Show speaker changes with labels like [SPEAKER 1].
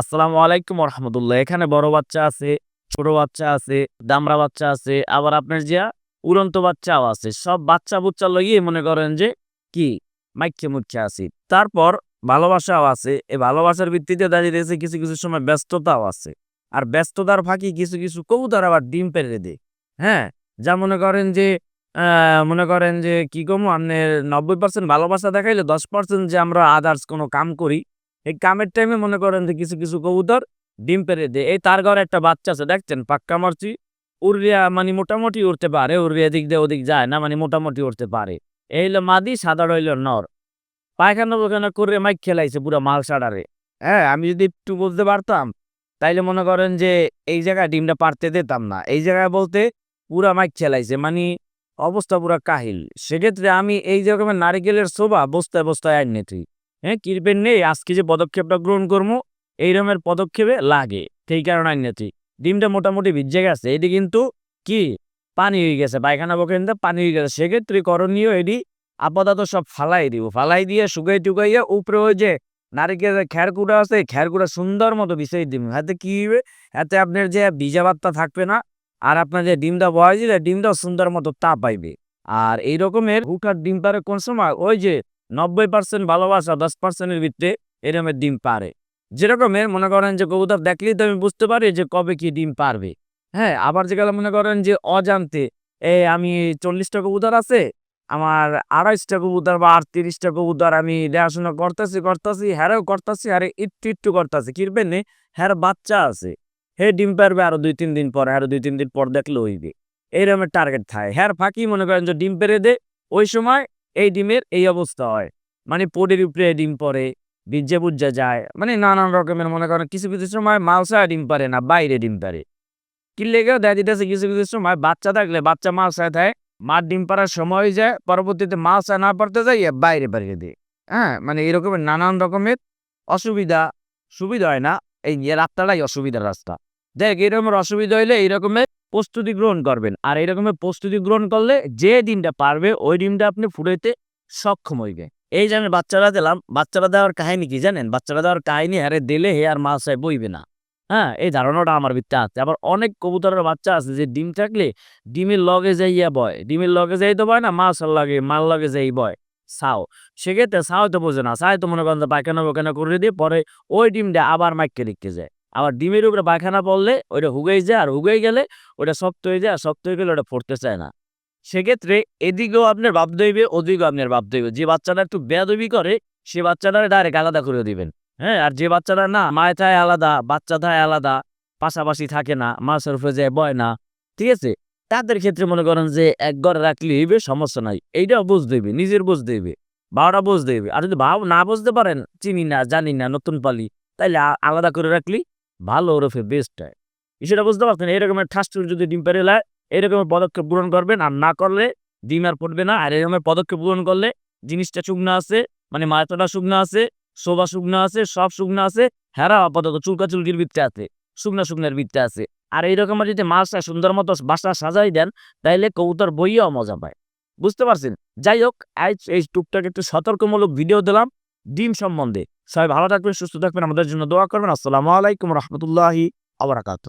[SPEAKER 1] আসসালামু আলাইকুম রহমতুল্লাহ এখানে বড় বাচ্চা আছে, ছোট বাচ্চা আছে দামরা বাচ্চা আছে, আবার আপনার যে উড়ন্ত বাচ্চাও আছে। সব বাচ্চা বুচ্চা লইয়ে মনে করেন যে কি? মাইকে মুচ্ছে আছি। তারপর ভালোবাসাও আছে। এই ভালোবাসার ভিত্তিতে দাঁড়িয়ে রয়েছে কিছু কিছু সময় ব্যস্ততাও আছে। আর ব্যস্ততার ফাঁকি কিছু কিছু কবুতর আবার ডিম পেরে দেয়। হ্যাঁ? যা মনে করেন যে মনে করেন যে কি কমু? আপনার নব্বই পার্সেন্ট ভালোবাসা দেখাইলে দশ পার্সেন্ট যে আমরা আদার্স কোনো কাম করি এই কামের টাইমে মনে করেন যে কিছু কিছু কবুতর ডিম পেরে দেয়। এই তার ঘরে একটা বাচ্চা আছে, দেখছেন? পাক্কা মারছি। উড়িয়া মানে মোটামুটি উড়তে পারে, উড়িয়া দিক দিয়ে ওদিক যায় না মানে মোটামুটি উড়তে পারে। এই হলো মাদি, সাদা রইল নর। পায়খানা পায়খানা করে মাইক খেলাইছে পুরো মাল সাডারে। হ্যাঁ আমি যদি একটু বলতে পারতাম, তাইলে মনে করেন যে এই জায়গায় ডিমটা পারতে দিতাম না। এই জায়গায় বলতে পুরা মাইক খেলাইছে মানে অবস্থা পুরা কাহিল। সেক্ষেত্রে আমি এই রকমের নারিকেলের শোভা বস্তায় বস্তায় আইন নেছি হ্যাঁ কিরপেন নেই? আজকে যে পদক্ষেপটা গ্রহণ করব এই রকমের পদক্ষেপে লাগে, সেই কারণে আইন নেছি ডিমটা মোটামুটি ভিজে গেছে এটি কিন্তু কি? পানি হয়ে গেছে, পায়খানা বকেনতে পানি হয়ে গেছে। সেক্ষেত্রে করণীয় এটি, আপাতত সব ফালাই দিব। ফালাই দিয়ে শুকাই টুকাইয়া উপরে ওই যে নারিকেলের খ্যারকুটা আছে খ্যারকুটা সুন্দর মতো বিছাই দিব। হাতে কি হবে? এতে আপনার যে ভিজা ভাতটা থাকবে না, আর আপনার যে ডিমটা বয় দিলে, ডিমটাও সুন্দর মতো তাপ পাইবে। আর এই রকমের হুকার ডিম পারে কোন সময়? ওই যে নব্বই পার্সেন্ট ভালোবাসা, দশ পার্সেন্টের ভিতরে এরকমের ডিম পারে। যেরকমের মনে করেন যে কবুতর দেখলেই তো আমি বুঝতে পারি যে কবে কি ডিম পারবে। হ্যাঁ আবার যেগুলো মনে করেন যে অজান্তে, এ আমি চল্লিশটা কবুতর আছে, আমার আড়াইশটা কবুতর বা আটত্রিশটা কবুতর আমি দেখাশোনা করতেছি করতেছি, হ্যারেও করতেছি আরে একটু একটু করতেছি। কিরবে নে হ্যার বাচ্চা আছে, হে ডিম পারবে আরও দুই তিন দিন পর আরও দুই তিন দিন পর দেখলে হইবে। এইরকমের টার্গেট থাকে। হ্যার ফাঁকি মনে করেন যে ডিম পেরে দে, ওই সময় এই ডিমের এই অবস্থা হয়। মানে পোডের উপরে ডিম পরে বীর্যে বুজ্জা যায় মানে নানান রকমের মনে করেন কিছু কিছু সময় মালসা ডিম পারে না, বাইরে ডিম পারে। কি লেগেও দেখা দিতেছে কিছু কিছু সময় বাচ্চা থাকলে বাচ্চা মালসায় থাকে, মার ডিম পাড়ার সময় যায়, পরবর্তীতে মালসা না পারতে যাই বাইরে পারিয়ে দেয়। হ্যাঁ মানে এরকমের নানান রকমের অসুবিধা, সুবিধা হয় না, এই রাস্তাটাই অসুবিধার রাস্তা। দেখ এরকমের অসুবিধা হইলে এইরকমের প্রস্তুতি গ্রহণ করবেন। আর এইরকমের প্রস্তুতি গ্রহণ করলে যে ডিমটা পারবে, ওই ডিমটা আপনি ফুটাইতে সক্ষম হইবে। এই যে আমি বাচ্চারা দিলাম, বাচ্চারা দেওয়ার কাহিনী কি জানেন? বাচ্চারা দেওয়ার কাহিনী আরে দিলে হে আর মাছ বইবে না। হ্যাঁ এই ধারণাটা আমার ভিতরে আছে। আবার অনেক কবুতরের বাচ্চা আছে যে ডিম থাকলে ডিমের লগে যাইয়া বয়। ডিমের লগে যাই তো বয় না মাছ লাগে মাল লগে যাই বয়। সাও সেক্ষেত্রে সাও তো বোঝে না। সাও তো মনে করেন পায়খানা পায়খানা করে দিয়ে পরে ওই ডিমটা আবার মাইকে লিখতে যায়। আবার ডিমের উপরে পায়খানা পড়লে ওইটা হুগাই যায় আর হুগাই গেলে ওটা শক্ত হয়ে যায় আর শক্ত হয়ে গেলে ওটা পড়তে চায় না। সেক্ষেত্রে এদিকেও আপনার বাপ হইবে, ওদিকেও আপনার বাপ হইবে। যে বাচ্চাটা একটু বেয়াদবি করে, সে বাচ্চাটা ডাইরেক্ট আলাদা করে দিবেন। হ্যাঁ আর যে বাচ্চাটা না মায় থায় আলাদা, বাচ্চা থায় আলাদা, পাশাপাশি থাকে না, মাছের উপরে যায়, বয় না, ঠিক আছে? তাদের ক্ষেত্রে মনে করেন যে এক ঘরে রাখলে হইবে, সমস্যা নাই। এইটাও বুঝতে হইবে, নিজের বুঝতে হইবে বাবাটা বুঝতে হইবে। আর যদি বাবা না বুঝতে পারেন, চিনি না, জানি না, নতুন পালি, তাইলে আলাদা করে রাখলি ভালো ওরফে বেস্ট হয়। সেটা বুঝতে পারছেন? এরকমের ঠাস্টুর যদি ডিম পেরে লায় এরকমের পদক্ষেপ গ্রহণ করবেন আর না করলে ডিম আর পড়বে না। আর এরকমের পদক্ষেপ গ্রহণ করলে জিনিসটা শুকনো আছে মানে মাথাটা শুকনো আছে, শোভা শুকনো আছে, সব শুকনো আছে হেরা আপাতত চুলকা চুলকির ভিতরে আছে, শুকনা শুকনার ভিতরে আছে। আর এইরকমের যদি মাছটা সুন্দর মতো বাসা সাজাই দেন, তাইলে কবুতর বইয়াও মজা পায়। বুঝতে পারছেন? যাই হোক, আজ এই টুকটাক একটু সতর্কমূলক ভিডিও দিলাম। ডিম সম্বন্ধে। সবাই ভালো থাকবেন সুস্থ থাকবেন। আমাদের জন্য দোয়া করবেন। আসসালামু আলাইকুম রহমতুল্লাহি আবরাকাত